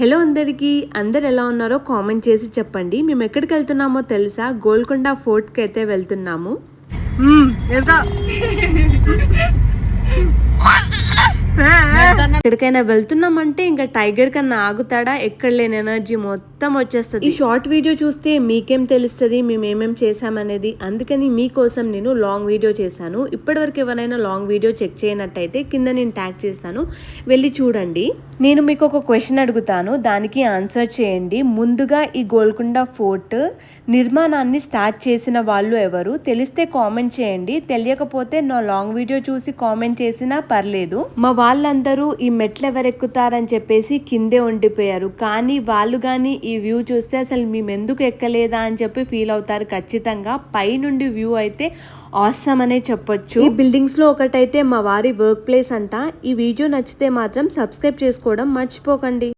Hello అందరికీ అందరు ఎలా ఉన్నారో కామెంట్ చేసి చెప్పండి. మేము ఎక్కడికి వెళ్తున్నామో తెలుసా? గోల్కొండ ఫోర్ట్కి అయితే వెళ్తున్నాము. ఎక్కడికైనా వెళ్తున్నామంటే ఇంకా టైగర్ కన్నా ఆగుతాడా? ఎక్కడ లేని ఎనర్జీ మొత్తం మొత్తం వచ్చేస్తుంది. ఈ షార్ట్ వీడియో చూస్తే మీకేం తెలుస్తుంది? మేము ఏమేమి చేసామనేది అందుకని మీకోసం నేను లాంగ్ వీడియో చేశాను. ఇప్పటివరకు ఎవరైనా లాంగ్ వీడియో చెక్ చేయనట్టయితే కింద నేను ట్యాగ్ చేస్తాను. వెళ్ళి చూడండి. నేను మీకు ఒక క్వశ్చన్ అడుగుతాను. దానికి ఆన్సర్ చేయండి. ముందుగా ఈ గోల్కొండ ఫోర్ట్ నిర్మాణాన్ని స్టార్ట్ చేసిన వాళ్ళు ఎవరు? తెలిస్తే కామెంట్ చేయండి. తెలియకపోతే నా లాంగ్ వీడియో చూసి కామెంట్ చేసినా పర్లేదు. మా వాళ్ళందరూ ఈ మెట్లు ఎవరెక్కుతారని చెప్పేసి కిందే ఉండిపోయారు. కానీ వాళ్ళు కానీ ఈ ఈ వ్యూ చూస్తే అసలు మేము ఎందుకు ఎక్కలేదా అని చెప్పి ఫీల్ అవుతారు ఖచ్చితంగా. పై నుండి వ్యూ అయితే ఆసమ్ అనే చెప్పొచ్చు. ఈ బిల్డింగ్స్లో ఒకటైతే మా వారి వర్క్ ప్లేస్ అంట. ఈ వీడియో నచ్చితే మాత్రం సబ్స్క్రైబ్ చేసుకోవడం మర్చిపోకండి.